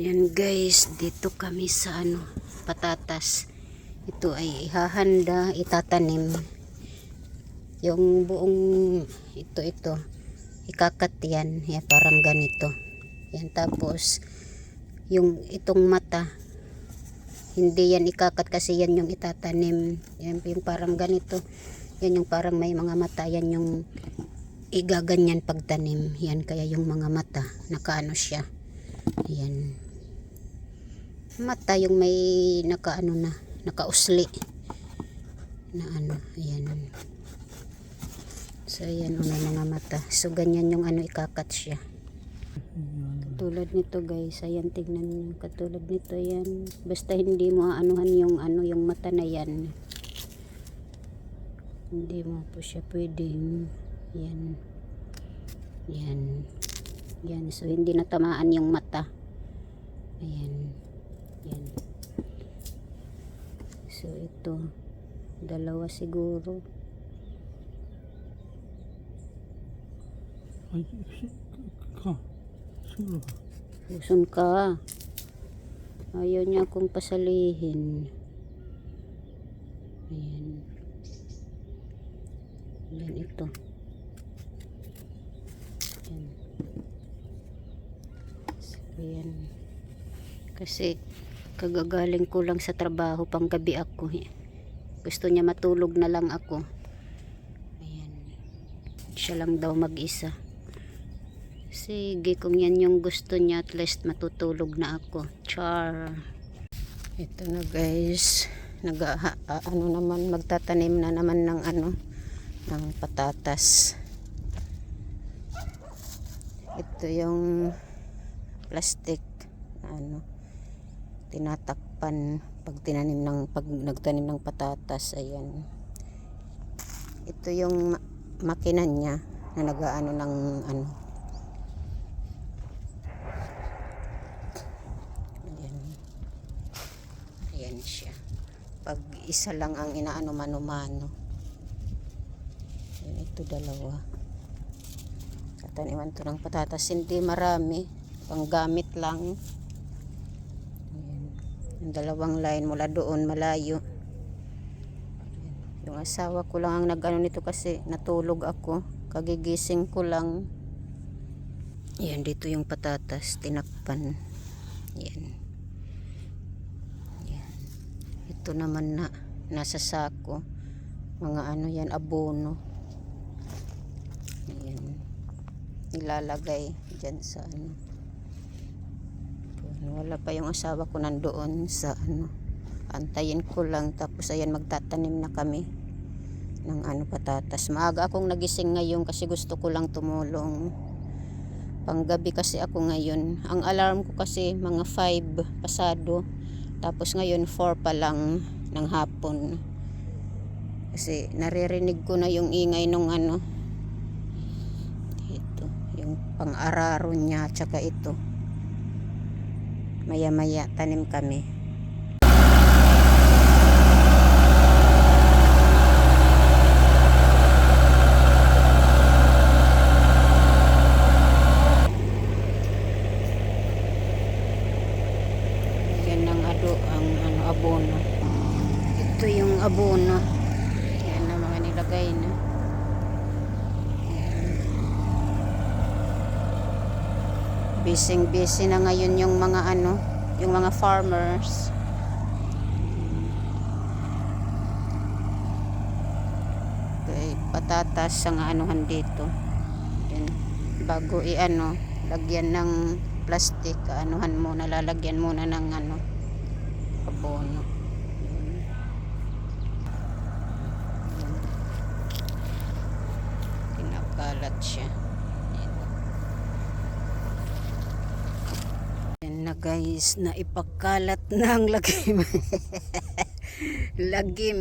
Ayan guys, dito kami sa ano, patatas. Ito ay ihahanda, itatanim. Yung buong ito ito, ikakat yan, yan parang ganito. Yan tapos yung itong mata, hindi yan ikakat kasi yan yung itatanim. Yan yung parang ganito. Yan yung parang may mga mata, yan yung igaganyan pagtanim. Yan kaya yung mga mata, nakaano siya. Yan. Mata yung may nakaano na, nakausli. Na ano, ayan. So ayan o may mga mata. So ganyan yung ano ikakat siya. Katulad nito guys, ayan tignan niyo. Katulad nito ayan. Basta hindi mo aanuhan yung ano yung mata na yan. Hindi mo po siya pwedeng yan. Yan. Yan. So hindi natamaan yung mata. Ayan. Yan. So ito. Dalawa siguro. Ay, ka. Susun ka. Ayaw niya akong pasalihin. Ayan. Yan ito. Yan. So, yan. Kasi kagagaling ko lang sa trabaho pang gabi ako. eh. Gusto niya matulog na lang ako. Ayan. Siya lang daw mag-isa. Sige, kung yan yung gusto niya, at least matutulog na ako. Char. Ito na guys. Nag, ano naman, magtatanim na naman ng ano, ng patatas. Ito yung plastic ano, tinatakpan pag tinanim ng, pag nagtanim ng patatas, ayan. Ito yung ma- makina niya na nagaano ng ano, Ayan. Ayan siya. Pag isa lang ang inaano mano-mano. Ito dalawa. Kataniman to ng patatas. Hindi marami. Panggamit lang. Ayan. Yung dalawang line mula doon malayo. Ayan. Yung asawa ko lang ang nag-ano nito kasi natulog ako. Kagigising ko lang. Ayan, dito yung patatas. Tinakpan. Yan. Yan. Ito naman na nasa sako. Mga ano yan, abono. Ilalagay dyan sa ano. Yan, Wala pa yung asawa ko nandoon sa ano. Antayin ko lang tapos ayan magtatanim na kami ng ano patatas. Maaga akong nagising ngayon kasi gusto ko lang tumulong panggabi kasi ako ngayon. Ang alarm ko kasi mga 5 pasado. Tapos ngayon 4 pa lang ng hapon. Kasi naririnig ko na yung ingay nung ano. Ito, yung pang-araro niya tsaka ito. Maya-maya tanim kami. Yan ang ado, ang ano, abono. Ito yung abono. Yan ang mga nilagay na. Bising busy na ngayon yung mga ano, yung mga farmers. Okay, patatas ang anuhan dito. Yan. Bago i-ano, lagyan ng plastic, anuhan muna, lalagyan muna ng ano, abono. Kinakalat siya. Yan. Yan na guys, na ipagkalat ng lagim. lagim.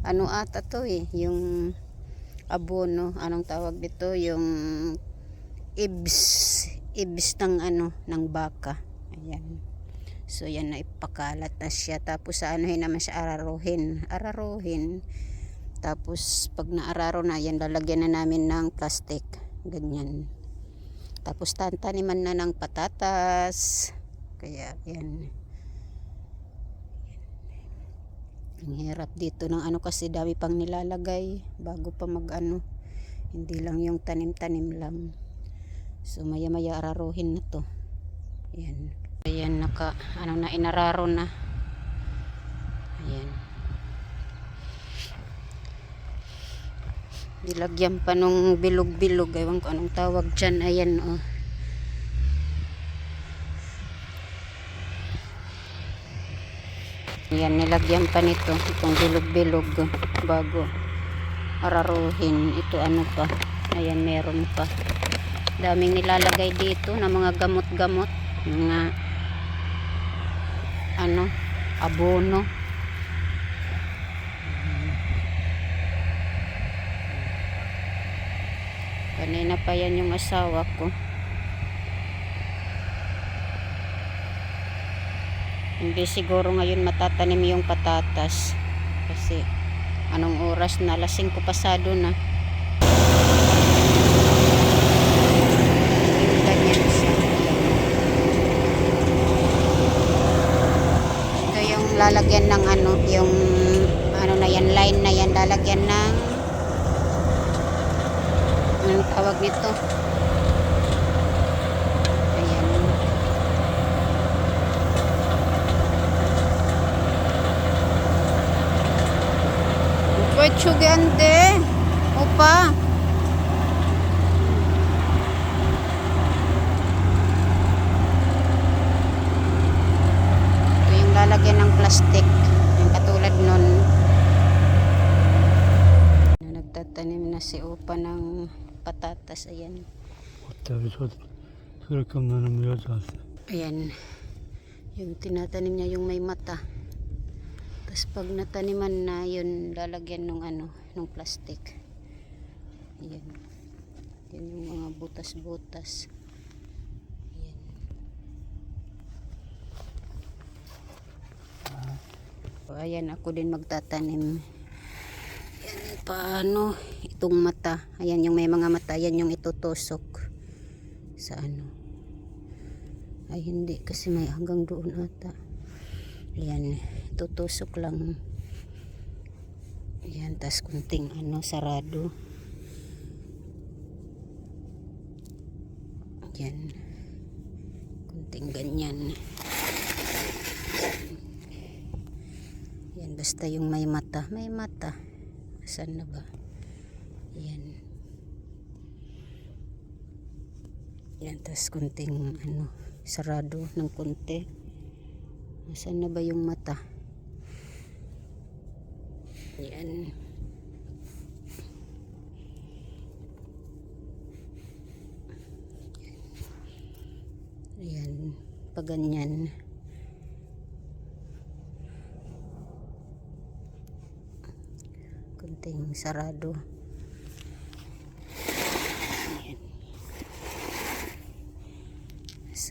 Ano ata to eh, yung abono, anong tawag dito, yung ibs, ibs ng ano, ng baka. Ayan. So yan na ipakalat na siya. Tapos sa ano naman siya araruhin. Araruhin. Tapos pag naararo na yan, lalagyan na namin ng plastic. Ganyan. Tapos tantaniman na ng patatas. Kaya yan. Ang hirap dito ng ano kasi dami pang nilalagay bago pa mag ano. Hindi lang yung tanim-tanim lang. So maya maya araruhin na to. Yan. Ayan naka ano na inararo na. Ayan. Dilagyan pa nung bilog-bilog. Ewan ko anong tawag dyan. Ayan oh. Ayan, nilagyan pa nito. Itong bilog-bilog bago araruhin. Ito ano pa. Ayan, meron pa. Daming nilalagay dito na mga gamot-gamot. Mga ano, abono. Kanina pa yan yung asawa ko. Hindi siguro ngayon matatanim yung patatas. Kasi anong oras na? Alas 5 pasado na. Lalagyan ng ano, yung ano na yan, line na yan, lalagyan ng anong tawag nito? Ayan. Pwede ande. Opa. Ito yung lalagyan ng plastic. Yung katulad nun. Na nagtatanim na si Opa ng patatas. Ayan. Az. Ayan. Yung tinatanim niya yung may mata. Tapos pag nataniman na, yun lalagyan ng ano, ng plastic. Ayan. Yan yung mga butas-butas. Ayan. So, ayan, ako din magtatanim. Ayan, paano itong mata. Ayan yung may mga mata. Ayan yung itutusok sa ano. Ay hindi kasi may hanggang doon ata. Ayan, tutusok lang. Ayan, tas kunting ano, sarado. Ayan. Kunting ganyan. Ayan, basta yung may mata. May mata. Saan na ba? Ayan. Ayan, tas kunting ano, sarado ng konti. Nasaan na ba yung mata? Ayan. Ayan. Pag ganyan. Kunting sarado. Ayan.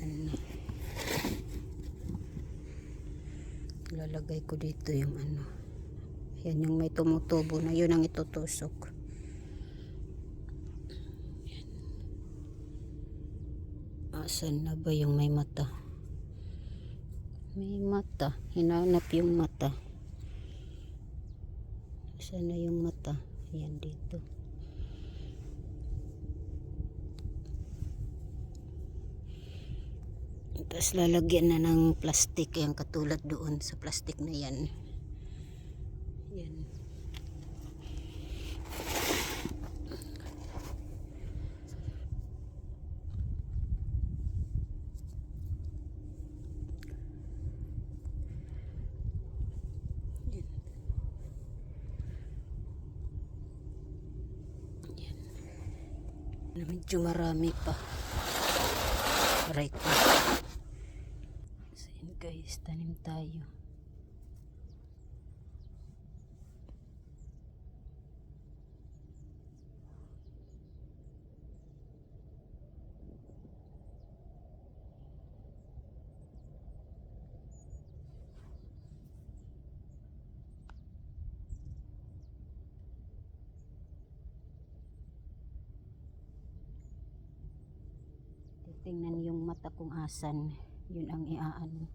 Na? Lalagay ko dito yung ano. Yan yung may tumutubo na yun ang itutusok. Asan na ba yung may mata? May mata. Hinanap yung mata. Asan na yung mata? Yan dito. Tapos lalagyan na ng plastic yung katulad doon sa plastic na yan. Yan. Yan. Medyo marami pa. Right. Ayan guys, tanim tayo. Tingnan yung mata kung asan. Yun ang iaano.